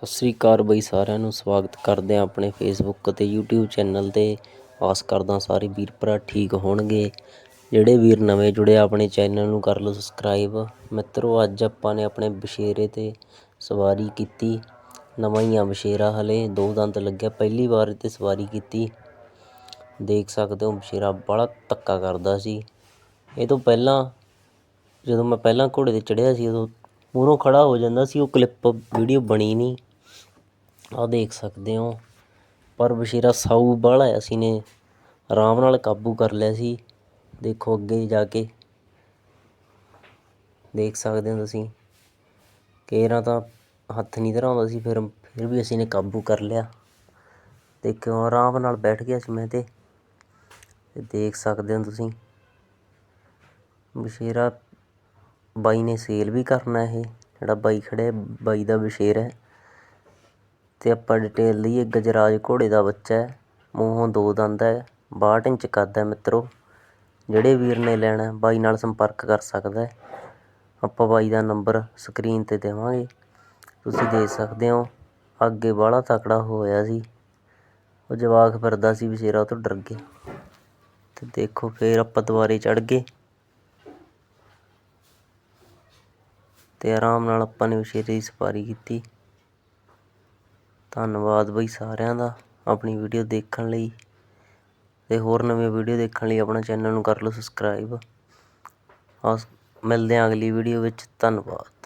ਸਤਿ ਸ੍ਰੀ ਅਕਾਲ ਬਈ ਸਾਰਿਆਂ ਨੂੰ, ਸਵਾਗਤ ਕਰਦੇ ਹਾਂ ਆਪਣੇ ਫੇਸਬੁੱਕ ਅਤੇ YouTube ਚੈਨਲ ਤੇ। ਆਸ ਕਰਦਾ ਸਾਰੇ ਵੀਰ ਭਰਾ ਠੀਕ ਹੋਣਗੇ। ਜਿਹੜੇ ਵੀਰ ਨਵੇਂ ਜੁੜੇ ਆ ਆਪਣੇ ਚੈਨਲ ਨੂੰ ਕਰ ਲਓ ਸਬਸਕ੍ਰਾਈਬ ਮਿੱਤਰੋ, ਅੱਜ ਆਪਾਂ ਨੇ ਆਪਣੇ ਬਸ਼ੇਰੇ ਤੇ ਸਵਾਰੀ ਕੀਤੀ। ਨਵਾਂ ਹੀ ਆ ਬਸ਼ੇਰਾ ਹਲੇ, ਦੋ ਦੰਦ ਲੱਗਿਆ। ਪਹਿਲੀ ਵਾਰ ਤੇ ਸਵਾਰੀ ਕੀਤੀ। ਦੇਖ ਸਕਦੇ ਹੋ, ਬਸ਼ੇਰਾ ਬੜਾ ਧੱਕਾ ਕਰਦਾ ਸੀ। ਇਹ ਤੋਂ ਪਹਿਲਾਂ, ਜਦੋਂ ਮੈਂ ਪਹਿਲਾਂ ਘੋੜੇ ਤੇ ਚੜ੍ਹਿਆ ਸੀ, ਉਦੋਂ ਮੂਹਰੋਂ ਖੜਾ ਹੋ ਜਾਂਦਾ ਸੀ, ਉਹ ਕਲਿੱਪ ਵੀਡੀਓ ਬਣੀ ਨਹੀਂ। ਆਹ ਦੇਖ ਸਕਦੇ ਹੋ। ਪਰ ਬਸ਼ੀਰਾ ਸਾਊ ਬਾਹਲਾ ਆ ਸੀ ਨੇ ਆਰਾਮ ਨਾਲ ਕਾਬੂ ਕਰ ਲਿਆ ਸੀ। ਦੇਖੋ ਅੱਗੇ ਜਾ ਕੇ। ਦੇਖ ਸਕਦੇ ਹੋ ਤੁਸੀਂ। ਕੇਰਾਂ ਤਾਂ ਹੱਥ ਨਹੀਂ ਧਰਾਉਂਦਾ ਸੀ, ਫਿਰ ਫਿਰ ਵੀ ਅਸੀਂ ਨੇ ਕਾਬੂ ਕਰ ਲਿਆ। ਦੇਖੋ ਆਰਾਮ ਨਾਲ ਬੈਠ ਗਿਆ ਸੀ ਮੈਂ ਤੇ ਦੇਖ ਸਕਦੇ ਹੋ ਤੁਸੀਂ। ਬਸ਼ੀਰਾ ਬਾਈ ਨੇ ਸੇਲ ਵੀ ਕਰਨਾ ਇਹ। ਜਿਹੜਾ ਬਾਈ ਖੜਿਆ, ਬਾਈ ਦਾ ਬਸ਼ੇਰ ਹੈ। ਅਤੇ ਆਪਾਂ ਡਿਟੇਲ ਲਈਏ ਗਜਰਾਜ ਘੋੜੇ ਦਾ ਬੱਚਾ ਹੈ, ਮੂੰਹੋਂ ਦੋ ਦੰਦ ਹੈ 62 ਇੰਚ ਕੱਦ ਹੈ ਮਿੱਤਰੋ। ਜਿਹੜੇ ਵੀਰ ਨੇ ਲੈਣਾ, ਬਾਈ ਨਾਲ ਸੰਪਰਕ ਕਰ ਸਕਦਾ ਆਪਾਂ ਬਾਈ ਦਾ ਨੰਬਰ ਸਕਰੀਨ ਤੇ ਦੇਵਾਂਗੇ। ਤੁਸੀਂ ਦੇ ਸਕਦੇ ਹੋ, ਅੱਗੇ ਬਾਹਲਾ ਤਕੜਾ ਹੋਇਆ ਸੀ। ਉਹ ਜਵਾਕ ਫਿਰਦਾ ਸੀ ਬਸ਼ੇਰਾ ਉਹ ਤੋਂ ਡਰ ਗਿਆ। ਤੇ ਦੇਖੋ, ਫੇਰ ਆਪਾਂ ਦੁਬਾਰੇ ਚੜ ਗਏ। ਤੇ ਆਰਾਮ ਨਾਲ ਆਪਾਂ ਨੇ ਬਸ਼ੇਰੇ ਦੀ ਸਫਾਰੀ ਕੀਤੀ। ਧੰਨਵਾਦ ਬਈ ਸਾਰਿਆਂ ਦਾ ਆਪਣੀ ਵੀਡੀਓ ਦੇਖਣ ਲਈ ਅਤੇ ਹੋਰ ਨਵੀਆਂ ਵੀਡੀਓ ਦੇਖਣ ਲਈ ਆਪਣਾ ਚੈਨਲ ਨੂੰ ਕਰ ਲਓ ਸਬਸਕ੍ਰਾਈਬ। ਆਸ ਮਿਲਦੇ ਹਾਂ ਅਗਲੀ ਵੀਡੀਓ ਵਿੱਚ। ਧੰਨਵਾਦ।